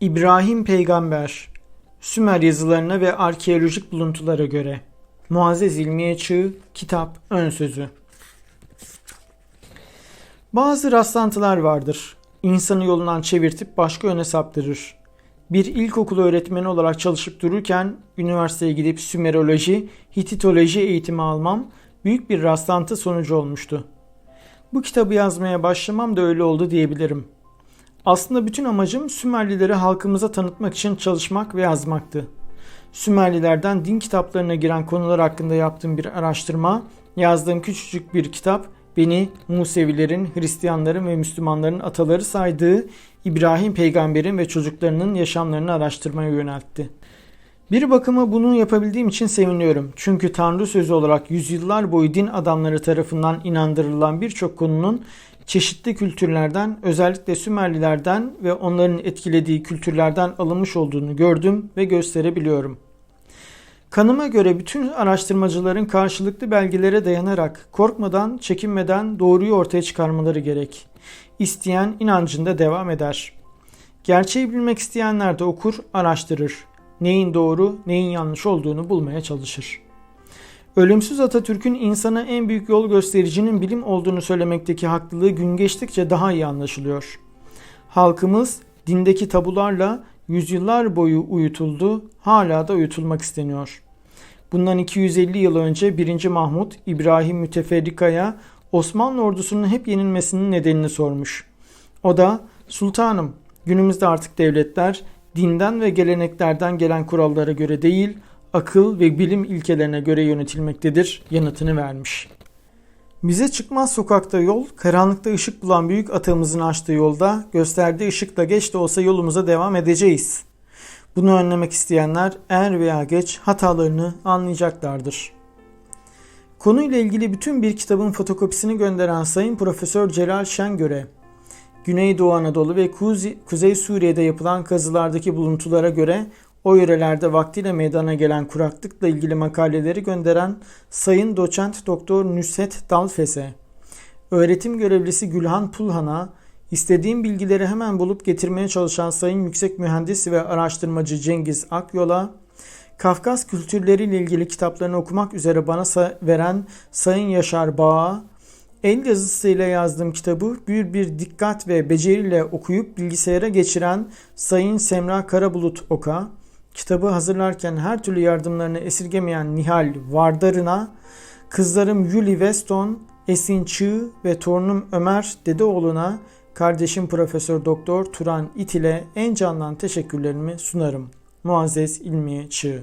İbrahim Peygamber Sümer yazılarına ve arkeolojik buluntulara göre Muazzez İlmiye Çığ Kitap Ön Sözü Bazı rastlantılar vardır. İnsanı yolundan çevirtip başka yöne saptırır. Bir ilkokul öğretmeni olarak çalışıp dururken üniversiteye gidip Sümeroloji, Hititoloji eğitimi almam büyük bir rastlantı sonucu olmuştu. Bu kitabı yazmaya başlamam da öyle oldu diyebilirim. Aslında bütün amacım Sümerlileri halkımıza tanıtmak için çalışmak ve yazmaktı. Sümerlilerden din kitaplarına giren konular hakkında yaptığım bir araştırma, yazdığım küçücük bir kitap beni Musevilerin, Hristiyanların ve Müslümanların ataları saydığı İbrahim peygamberin ve çocuklarının yaşamlarını araştırmaya yöneltti. Bir bakıma bunu yapabildiğim için seviniyorum. Çünkü Tanrı sözü olarak yüzyıllar boyu din adamları tarafından inandırılan birçok konunun çeşitli kültürlerden, özellikle Sümerlilerden ve onların etkilediği kültürlerden alınmış olduğunu gördüm ve gösterebiliyorum. Kanıma göre bütün araştırmacıların karşılıklı belgelere dayanarak korkmadan, çekinmeden doğruyu ortaya çıkarmaları gerek. İsteyen inancında devam eder. Gerçeği bilmek isteyenler de okur, araştırır. Neyin doğru, neyin yanlış olduğunu bulmaya çalışır. Ölümsüz Atatürk'ün insana en büyük yol göstericinin bilim olduğunu söylemekteki haklılığı gün geçtikçe daha iyi anlaşılıyor. Halkımız dindeki tabularla yüzyıllar boyu uyutuldu, hala da uyutulmak isteniyor. Bundan 250 yıl önce 1. Mahmut İbrahim Müteferrika'ya Osmanlı ordusunun hep yenilmesinin nedenini sormuş. O da sultanım günümüzde artık devletler dinden ve geleneklerden gelen kurallara göre değil, akıl ve bilim ilkelerine göre yönetilmektedir yanıtını vermiş. Bize çıkmaz sokakta yol, karanlıkta ışık bulan büyük atamızın açtığı yolda gösterdiği ışıkla geç de olsa yolumuza devam edeceğiz. Bunu önlemek isteyenler er veya geç hatalarını anlayacaklardır. Konuyla ilgili bütün bir kitabın fotokopisini gönderen Sayın Profesör Celal Şengör'e Güneydoğu Anadolu ve Kuzey Suriye'de yapılan kazılardaki buluntulara göre o yörelerde vaktiyle meydana gelen kuraklıkla ilgili makaleleri gönderen Sayın Doçent Doktor Nüset Dalfes'e, öğretim görevlisi Gülhan Pulhan'a, istediğim bilgileri hemen bulup getirmeye çalışan Sayın Yüksek Mühendis ve Araştırmacı Cengiz Akyol'a, Kafkas kültürleriyle ilgili kitaplarını okumak üzere bana veren Sayın Yaşar Bağ'a, el yazısıyla yazdığım kitabı bir bir dikkat ve beceriyle okuyup bilgisayara geçiren Sayın Semra Karabulut Oka, kitabı hazırlarken her türlü yardımlarını esirgemeyen Nihal Vardar'ına, kızlarım Yuli Weston, Esin Çığ ve torunum Ömer Dedeoğlu'na, kardeşim Profesör Doktor Turan İt ile en candan teşekkürlerimi sunarım. Muazzez İlmiye Çığ